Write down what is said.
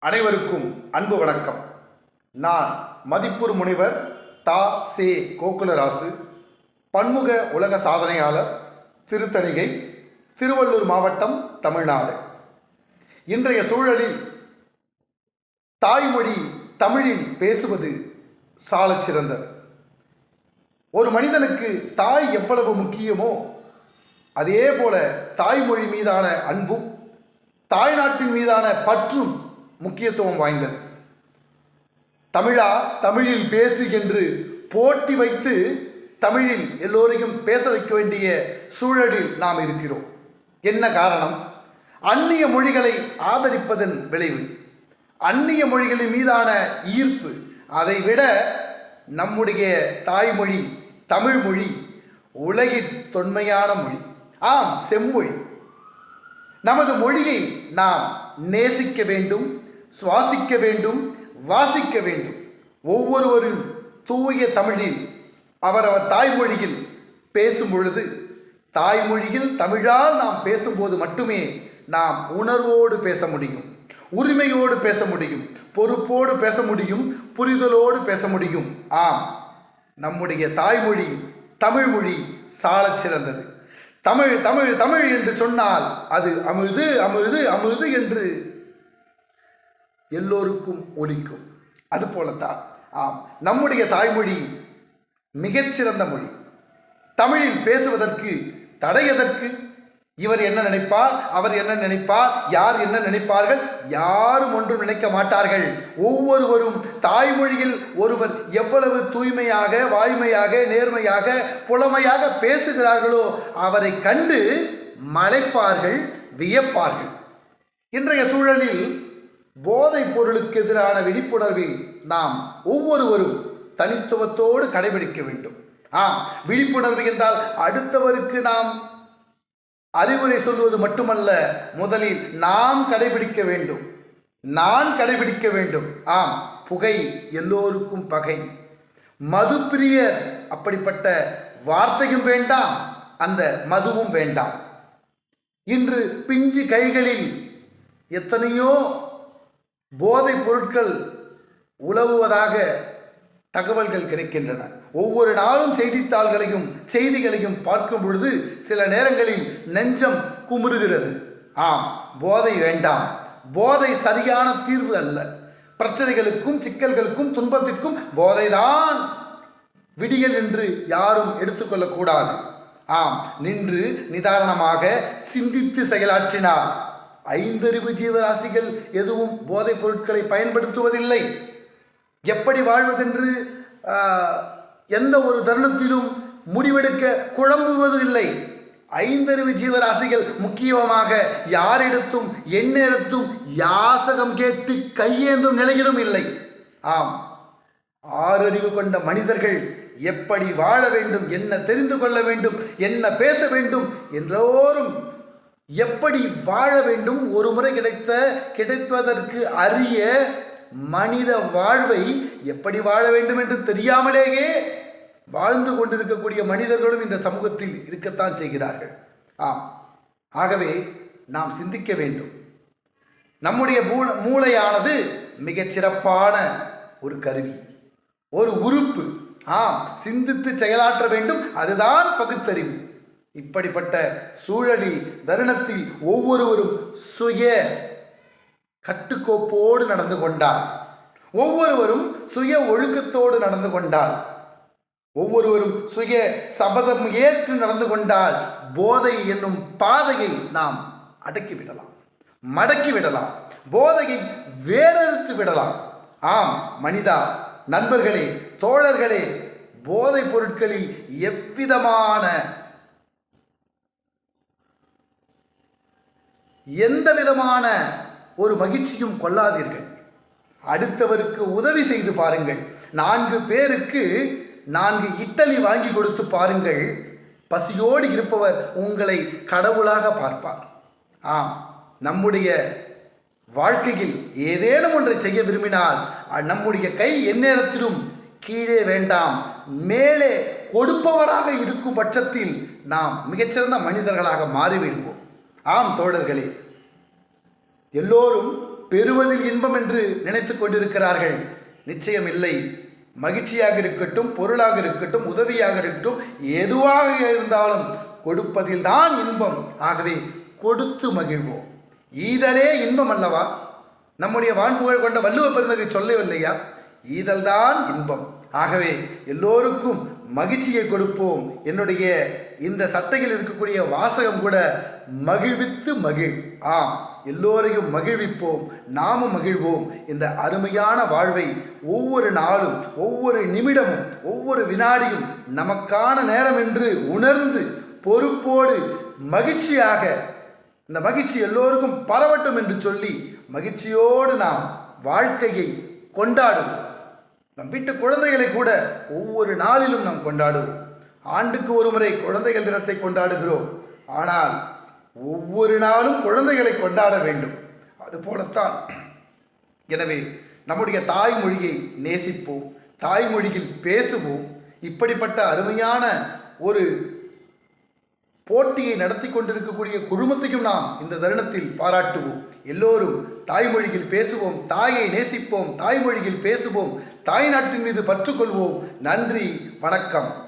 அனைவருக்கும் அன்பு வணக்கம். நான் மதிப்பூர் முனிவர் தா. சே. கோகுலராசு பன்முக உலக சாதனையாளர் திருத்தணிகை திருவள்ளூர் மாவட்டம் தமிழ்நாடு. இன்றைய சூழலில் தாய்மொழி தமிழில் பேசுவது சாலச் சிறந்தது. ஒரு மனிதனுக்கு தாய் எவ்வளவு முக்கியமோ அதே போல தாய்மொழி மீதான அன்பும் தாய்நாட்டின் மீதான பற்றும் முக்கியத்துவம் வாய்ந்தது. தமிழா தமிழில் பேசு என்று போட்டி வைத்து தமிழில் எல்லோரையும் பேச வைக்க வேண்டிய சூழலில் நாம் இருக்கிறோம். என்ன காரணம்? அந்நிய மொழிகளை ஆதரிப்பதன் விளைவு. அந்நிய மொழிகளின் மீதான ஈர்ப்பு அதைவிட நம்முடைய தாய்மொழி தமிழ் மொழி உலகின் தொன்மையான மொழி. ஆம் செம்மொழி. நமது மொழியை நாம் நேசிக்க வேண்டும் சுவாசிக்க வேண்டும் வாசிக்க வேண்டும். ஒவ்வொருவரும் தூய தமிழில் அவரவர் தாய்மொழியில் பேசும் பொழுது தாய்மொழியில் தமிழால் நாம் பேசும்போது மட்டுமே நாம் உணர்வோடு பேச முடியும் உரிமையோடு பேச முடியும் பொறுப்போடு பேச முடியும் புரிதலோடு பேச முடியும். ஆம் நம்முடைய தாய்மொழி தமிழ்மொழி சாலச் சிறந்தது. தமிழ் தமிழ் தமிழ் என்று சொன்னால் அது அமிழ்து அமிழ்து அமிழ்து என்று எல்லோருக்கும் ஒலிக்கும். அதுபோலத்தான் ஆம் நம்முடைய தாய்மொழி மிகச்சிறந்த மொழி. தமிழில் பேசுவதற்கு தடை எதற்கு? இவர் என்ன நினைப்பார்? அவர் என்ன நினைப்பார்? யார் என்ன நினைப்பார்கள்? யாரும் ஒன்றும் நினைக்க மாட்டார்கள். ஒவ்வொருவரும் தாய்மொழியில் ஒருவர் எவ்வளவு தூய்மையாக வாய்மையாக நேர்மையாக புலமையாக பேசுகிறார்களோ அவரை கண்டு மலைப்பார்கள் வியப்பார்கள். இன்றைய சூழலில் போ பொருளுக்கு எதிரான விழிப்புணர்வை நாம் ஒவ்வொருவரும் தனித்துவத்தோடு கடைபிடிக்க வேண்டும். ஆம் விழிப்புணர்வு என்றால் அடுத்தவருக்கு நாம் அறிவுரை சொல்வது மட்டுமல்ல முதலில் நாம் கடைபிடிக்க வேண்டும். நான் கடைபிடிக்க வேண்டும். ஆம் புகை எல்லோருக்கும் பகை. மதுப்பிரியர் அப்படிப்பட்ட வார்த்தையும் வேண்டாம் அந்த மதுவும் வேண்டாம். இன்று பிஞ்சு கைகளில் எத்தனையோ போதைப் பொருட்கள் உலவுவதாக தகவல்கள் கிடைக்கின்றன. ஒவ்வொரு நாளும் செய்தித்தாள்களையும் செய்திகளையும் பார்க்கும் பொழுது சில நேரங்களில் நெஞ்சம் குமுறுகிறது. ஆம் போதை வேண்டாம். போதை சரியான தீர்வு அல்ல. பிரச்சனைகளுக்கும் சிக்கல்களுக்கும் துன்பத்திற்கும் போதைதான் விடியல் என்று யாரும் எடுத்துக்கொள்ளக்கூடாது. ஆம் நின்று நிதானமாக சிந்தித்து செயலாற்றினார் ஐந்தறிவு ஜீவராசிகள் எதுவும் போதைப் பொருட்களை பயன்படுத்துவதில்லை. எப்படி வாழ்வதென்று எந்த ஒரு தருணத்திலும் முடிவெடுக்க குழம்புவது இல்லை. ஐந்தறிவு ஜீவராசிகள் முக்கியமாக யாரிடத்தும் எந்நேரத்தும் யாசகம் கேட்டு கையேந்தும் நிலையிலும் இல்லை. ஆம் ஆறறிவு கொண்ட மனிதர்கள் எப்படி வாழ வேண்டும் என்ன தெரிந்து கொள்ள வேண்டும் என்ன பேச வேண்டும் என்றோரும் எப்படி வாழ வேண்டும்? ஒரு முறை கிடைத்த கிடைப்பதற்கு அரிய மனித வாழ்வை எப்படி வாழ வேண்டும் என்று தெரியாமலேயே வாழ்ந்து கொண்டிருக்கக்கூடிய மனிதர்களும் இந்த சமூகத்தில் இருக்கத்தான் செய்கிறார்கள். ஆம். ஆகவே நாம் சிந்திக்க வேண்டும். நம்முடைய மூ- மூளையானது மிகச் சிறப்பான ஒரு கருவி. ஒரு உறுப்பு. ஆம். சிந்தித்து செயலாற்ற வேண்டும். அதுதான் பகுத்தறிவு. இப்படிப்பட்ட சூழலில் தருணத்தில் ஒவ்வொருவரும் சுய கட்டுக்கோப்போடு நடந்து கொண்டார். ஒவ்வொருவரும் சுய ஒழுக்கத்தோடு நடந்து கொண்டார். ஒவ்வொருவரும் சுய சபதம் ஏற்று நடந்து கொண்டால் போதை என்னும் பாதையை நாம் அடக்கி விடலாம் மடக்கி விடலாம் போதையை வேறறுத்து விடலாம். ஆம் மனிதா நண்பர்களே தோழர்களே போதைப் பொருட்களில் எவ்விதமான எந்த விதமான ஒரு மகிழ்ச்சியும் கொள்ளாதீர்கள். அடுத்தவருக்கு உதவி செய்து பாருங்கள். நான்கு பேருக்கு நான்கு இட்டலி வாங்கி கொடுத்து பாருங்கள். பசியோடு இருப்பவர் உங்களை கடவுளாக பார்ப்பார். ஆம் நம்முடைய வாழ்க்கையில் ஏதேனும் ஒன்றை செய்ய விரும்பினால் நம்முடைய கை எந்நேரத்திலும் கீழே வேண்டாம். மேலே கொடுப்பவராக இருக்கும் பட்சத்தில் நாம் மிகச்சிறந்த மனிதர்களாக மாறிவிடுவோம். ஆம் தோழர்களே. எல்லோரும் பெறுவதில் இன்பம் என்று நினைத்து கொண்டிருக்கிறார்கள். நிச்சயம் இல்லை மகிழ்ச்சியாக இருக்கட்டும் பொருளாக இருக்கட்டும் உதவியாக இருக்கட்டும் எதுவாக இருந்தாலும் கொடுப்பதில் தான் இன்பம். ஆகவே கொடுத்து மகிழ்வோம். ஈதலே இன்பம் அல்லவா? நம்முடைய வான்புகழ் கொண்ட வள்ளுவ பெருந்தகை சொல்லவில்லையா? ஈதல்தான் இன்பம். ஆகவே எல்லோருக்கும் மகிழ்ச்சியை கொடுப்போம். என்னுடைய இந்த சட்டையில் இருக்கக்கூடிய வாசகம் கூட மகிழ்வித்து மகிழ். ஆம் எல்லோரையும் மகிழ்விப்போம். நாமும் மகிழ்வோம். இந்த அருமையான வாழ்வை ஒவ்வொரு நாளும் ஒவ்வொரு நிமிடமும் ஒவ்வொரு வினாடியும் நமக்கான நேரம் என்று உணர்ந்து பொறுப்போடு மகிழ்ச்சியாக இந்த மகிழ்ச்சி எல்லோருக்கும் பரவட்டும் என்று சொல்லி மகிழ்ச்சியோடு நாம் வாழ்க்கையை கொண்டாடுவோம். நம் வீட்டு குழந்தைகளை கூட ஒவ்வொரு நாளிலும் நாம் கொண்டாடுவோம். ஆண்டுக்கு ஒரு முறை குழந்தைகள் தினத்தை கொண்டாடுகிறோம். ஆனால் ஒவ்வொரு நாளும் குழந்தைகளை கொண்டாட வேண்டும். அதுபோலத்தான் எனவே நம்முடைய தாய்மொழியை நேசிப்போம். தாய்மொழியில் பேசுவோம். இப்படிப்பட்ட அருமையான ஒரு போட்டியை நடத்தி கொண்டிருக்கக்கூடிய குழுமத்தையும் நாம் இந்த தருணத்தில் பாராட்டுவோம். எல்லோரும் தாய்மொழியில் பேசுவோம். தாயை நேசிப்போம். தாய்மொழியில் பேசுவோம். தாய்நாட்டின் மீது பற்றுக்கொள்வோம். நன்றி வணக்கம்.